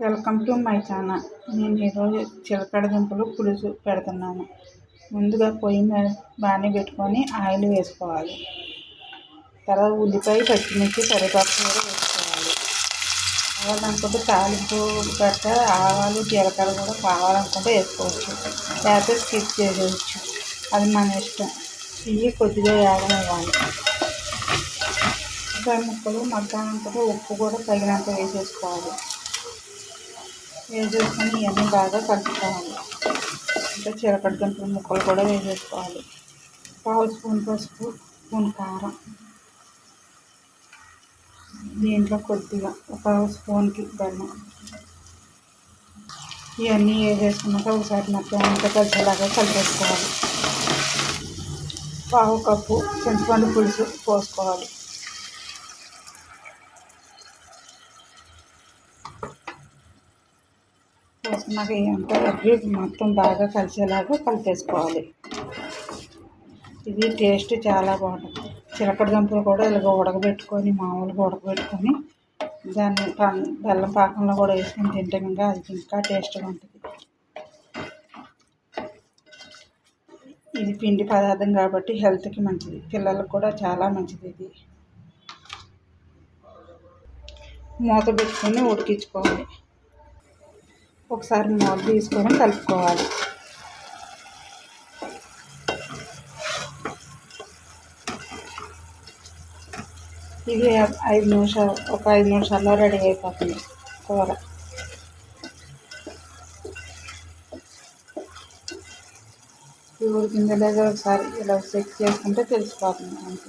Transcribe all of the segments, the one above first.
Welcome to my channel. నేను ఈరోజు చిలకడ దుంపలు పులుసు పెడుతున్నాను. ముందుగా పొయ్యి మీద బాగానే పెట్టుకొని ఆయిల్ వేసుకోవాలి. తర్వాత ఉల్లిపాయ పచ్చిమిర్చి కరివేపాకు కూడా వేసుకోవాలి. కావాలనుకుంటే తాలింపు గట్ట ఆవాలు జీలకర్ర కూడా కావాలనుకుంటే వేసుకోవచ్చు. లేకపోతే స్కిప్ చేసేయచ్చు. అది మన ఇష్టం. ఇవి కొద్దిగా వేగనివ్వాలి ఉల్లిపాయ ముక్కలు మగ్గాలనుకుంటే ఉప్పు కూడా తగినంత వేసేసుకోవాలి. వేసేసుకొని ఇవన్నీ బాగా కలుపుకోవాలి. ఇంకా చిరకడ దుంపల ముక్కలు కూడా వేసేసుకోవాలి. పావు స్పూన్ పసుపు స్పూన్ కారం. దీంట్లో కొద్దిగా ఒక స్పూన్కి బెల్లం ఇవన్నీ వేసేసుకున్నాక ఒకసారి మొత్తం అంతా కలిసేలాగా కలిపేసుకోవాలి. పావు కప్పు చింతపండు పులుసు పోసుకోవాలి. వేసుకున్నాక ఇదంతా కలిపి మొత్తం బాగా కలిసేలాగా కలిపేసుకోవాలి. ఇది టేస్ట్ చాలా బాగుంటుంది. చిలకడ దుంపలు కూడా ఇలాగ ఉడకబెట్టుకొని మామూలుగా ఉడకబెట్టుకొని దాన్ని బెల్లం పాకంలో కూడా వేసుకొని తింటే ఇంకా అది ఇంకా టేస్ట్గా ఉంటుంది. ఇది పిండి పదార్థం కాబట్టి హెల్త్కి మంచిది. పిల్లలకు కూడా చాలా మంచిది ఇది. మూత పెట్టుకొని ఉడికించుకోవాలి. ఒకసారి మూత తీసుకొని కలుపుకోవాలి. ఇది ఐదు నిమిషాలు ఒక ఐదు నిమిషాల్లో రెడీ అయిపోతుంది కూర. కింద లేదా ఒకసారి ఇలా చెక్ చేసుకుంటే తెలిసిపోతుంది అంతే.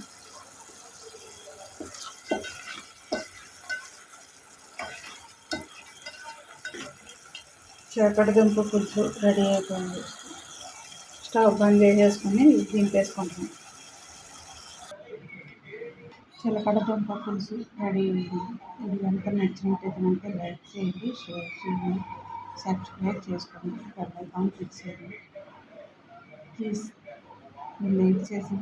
చేపటి దుంప పులుసు రెడీ అయిపోయింది. స్టవ్ బంద్ చేసేసుకొని దింపేసుకుంటాం చిలకడ దుంప పులుసు రెడీ అయింది ఇది కనుక నచ్చినట్టయితే కనుక లైక్ చేయండి షేర్ చేయండి సబ్స్క్రైబ్ చేసుకోండి బెల్ ఐకాన్ క్లిక్ చేయండి. ప్లీజ్ మీరు లైక్ చేసిన